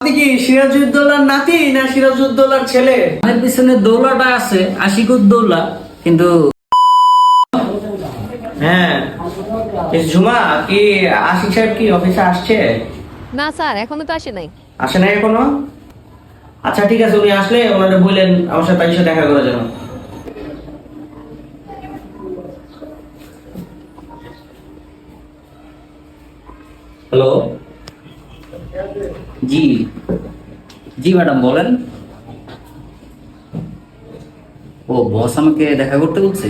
আপনি কি সিরাজউদ্দৌলার নাতি না সিরাজউদ্দৌলার ছেলে? আমার পিছনে দৌলাটা আছে আশিকুদ্দৌলা কিন্তু হ্যাঁ। ঝুমা কি আশিক সাহেব কি অফিসে আসছে? না স্যার এখনও তো আসে নাই। আসে না এখনও? আচ্ছা ঠিক আছে উনি আসলে ওনারা বললেন আমার সাথে তাই সাথে দেখা করার জন্য। হ্যালো জি। জি, ম্যাডাম, বলেন। ও, বস আমাকে দেখা করতে বলছে?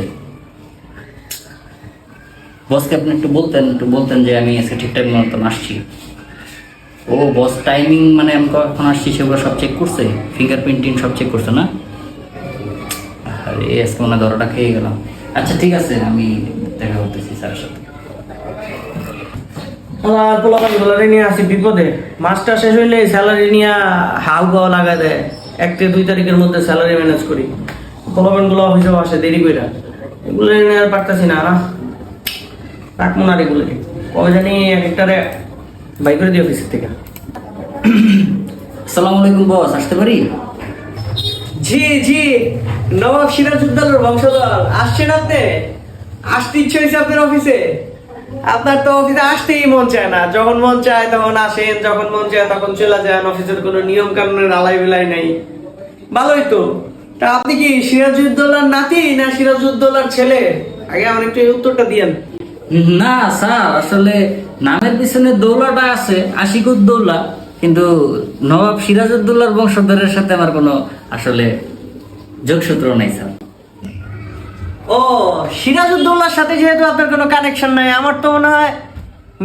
বসকে আপনি একটু বলতেন একটু বলতেন যে আমি আজকে ঠিকঠাক মতন আসছি। ও, বস টাইমিং মানে আমি কখন আসছি সেগুলো সব চেক করছে? ফিঙ্গার প্রিন্টিং সব চেক করছে না? আরে, আজকে মনে ধরাটা খেয়ে গেলাম। আচ্ছা ঠিক আছে, আমি দেখা করতেছি স্যারের সাথে। পোলাপান নিয়ে আসি বিপদে। মাসটা শেষ হইলে স্যালারি নিয়ে হাউ গাও লাগা দেয়। এক থেকে দুই তারিখের মধ্যে স্যালারি ম্যানেজ করি। পোলাপানগুলো অফিসে আসে দেরি কইরা। এগুলো নিয়ে আর পারতাছি না না রাখব না আর এগুলো। কবে জানি এক একটারে বাই করে দিই অফিসের থেকে। আসসালামু আলাইকুম বস আসতে পারি? জি জি। নবাব সিরাজউদ্দৌলার বংশধর আসছেন আপনি? আসতে ইচ্ছে হয়েছে আপনার অফিসে? আপনার তো অফিসে আসতেই মন চায় না। যখন মন চায় তখন আসেন, যখন মন চায় তখন চলে যান। অফিসের কোনো নিয়ম কানুনের আলাই বিলাই নাই। ভালোই তো। তা আপনি কি সিরাজউদ্দৌলার নাতি না সিরাজউদ্দৌলার ছেলে? আগে আমার একটু উত্তরটা দিয়েন। না, স্যার, আসলে নামের পিছনে দৌলাটা আছে, আশিকুদ্দৌলা। কিন্তু নবাব সিরাজউদ্দৌলার বংশধরের সাথে আমার কোনো আসলে যোগসূত্র নাই, স্যার। ও সিরাজউদ্দৌলার সাথে যেহেতু আপনার কোনো কানেকশন নাই আমার তো মনে হয়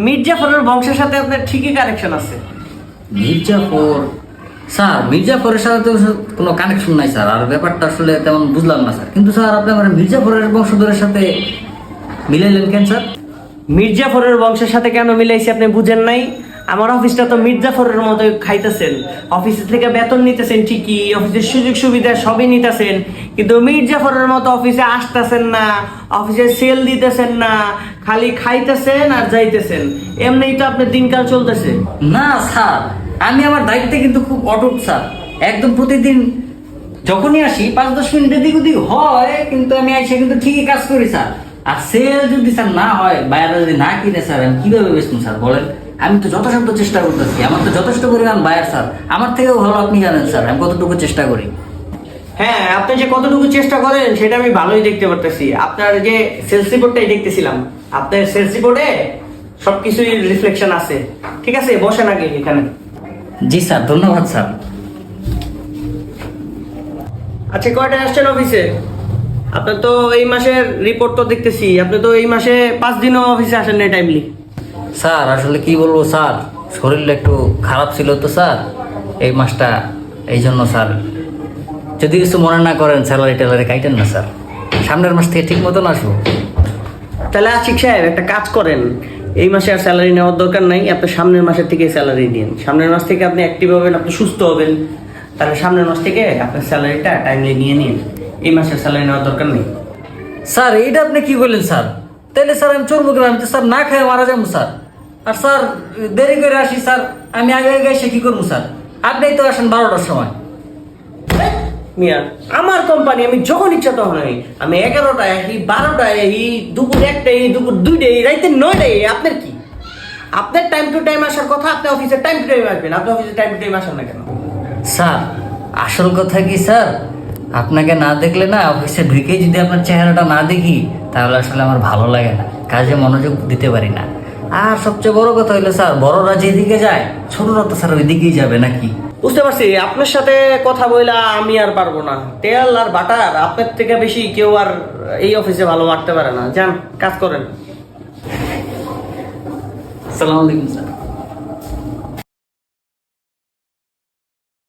মির্জাফরের বংশের সাথে আপনার ঠিকই কানেকশন আছে। মির্জাফর? স্যার মির্জাফরের সাথে তো কোনো কানেকশন নাই স্যার। আর ব্যাপারটা আসলে তেমন বুঝলাম না স্যার। কিন্তু স্যার আপনি আমার মির্জাফরের বংশধরের সাথে মিলাইলেন কেন স্যার? মির্জাফরের বংশের সাথে কেন মিলাইছি আপনি বুঝেন নাই? আমার অফিসটা তো মির্জাফরের মতো খাইতেছেন। অফিস থেকে বেতন নিতেছেন ঠিকই অফিসের সুযোগ সুবিধা সবই নিতেছেন, কিন্তু মির্জাফরের মতো অফিসে আসতেছেন না অফিসে সেল দিতেছেন না, খালি খাইতেছেন আর যাইতেছেন। এমনিই তো আপনার দিনকাল চলতেছে। না, স্যার, আমি আমার দায়িত্বে কিন্তু খুব অটুট, স্যার। একদম প্রতিদিন যখনই আসি, পাঁচ দশ মিনিট এদিক ওদিক হয়, কিন্তু আমি এসে কিন্তু ঠিকই কাজ করি, স্যার। আর সেল যদি, স্যার, না হয়, বাইরে যদি না কিনে, স্যার, আমি কীভাবে বেচবো, স্যার, বলেন? আমি তো যথাসাধ্য চেষ্টা করতেছি। আমার তো যথেষ্ট পরিমাণ বায়ার স্যার আমার থেকেও ভালো আপনি জানেন স্যার আমি কতটুকু চেষ্টা করি? হ্যাঁ আপনি যে কতটুকু চেষ্টা করেন সেটা আমি ভালোই দেখতে পারতেছি। আপনার যে সেলস রিপোর্টটাই দেখতেছিলাম আপনার সেলস রিপোর্টে সবকিছুই রিফ্লেকশন আছে। ঠিক আছে? বসেন আগে এখানে। জি স্যার ধন্যবাদ স্যার আচ্ছা কয়টা আসছেন অফিসে আপনার তো এই মাসের রিপোর্ট তো দেখতেছি। আপনি তো এই মাসে পাঁচ দিনও অফিসে আসেন না টাইমলি স্যার আসলে কি বলব স্যার? শরীরটা একটু খারাপ ছিল তো স্যার এই মাসটা এই জন্য স্যার। যদি কিছু মনে না করেন স্যালারি ট্যালারি কাইটেন না স্যার। সামনের মাস থেকে ঠিক মতন আসব। তাহলে আশিক সাহেব একটা কাজ করেন। এই মাসে আর স্যালারি নেওয়ার দরকার নাই আপনি সামনের মাসের থেকে স্যালারি দিন। সামনের মাস থেকে আপনি অ্যাক্টিভ হবেন আপনি সুস্থ হবেন। তাহলে সামনের মাস থেকে আপনার স্যালারিটা টাইমলি নিয়ে নিন। এই মাসের স্যালারি নেওয়ার দরকার নেই। স্যার এইটা আপনি কি বললেন স্যার? তাহলে স্যার আমি চলবো আমি তো স্যার না খেয়ে মারা যাব স্যার। আর স্যার দেরি করে আসি স্যার। আমি আগে আগে এসে কি করব স্যার? আপনি তো আসেন বারোটার সময়। মিয়া আমার কোম্পানি আমি যখন ইচ্ছা তখন আই। আমি এগারোটায় আসি বারোটায় এই দুপুর একটায় দুপুর দুইটায় রাইতে নয়টায় আপনার কি? আপনার টাইম টু টাইম আসার কথা আপনি অফিসের টাইম টু টাইম আসবেন। আপনি অফিসের টাইম টু টাইম আসেন না কেন? স্যার আসল কথা কি স্যার? আপনাকে না দেখলে না অফিসে ঢুকে যদি আপনার চেহারাটা না দেখি তাহলে আসলে আমার ভালো লাগে না। কাজে মনোযোগ দিতে পারি না। আর সবচেয়ে বড় কথা হইল স্যার বড়রা যেদিকে যায় ছোটরা তো স্যার ওইদিকেই যাবে নাকি? বুঝতে পারছি আপনার সাথে কথা বইলা আমি আর পারব না। তেল আর বাটার আপনার থেকে বেশি কেউ আর এই অফিসে ভালো মারতে পারে না। যান কাজ করেন। আসসালামু আলাইকুম স্যার।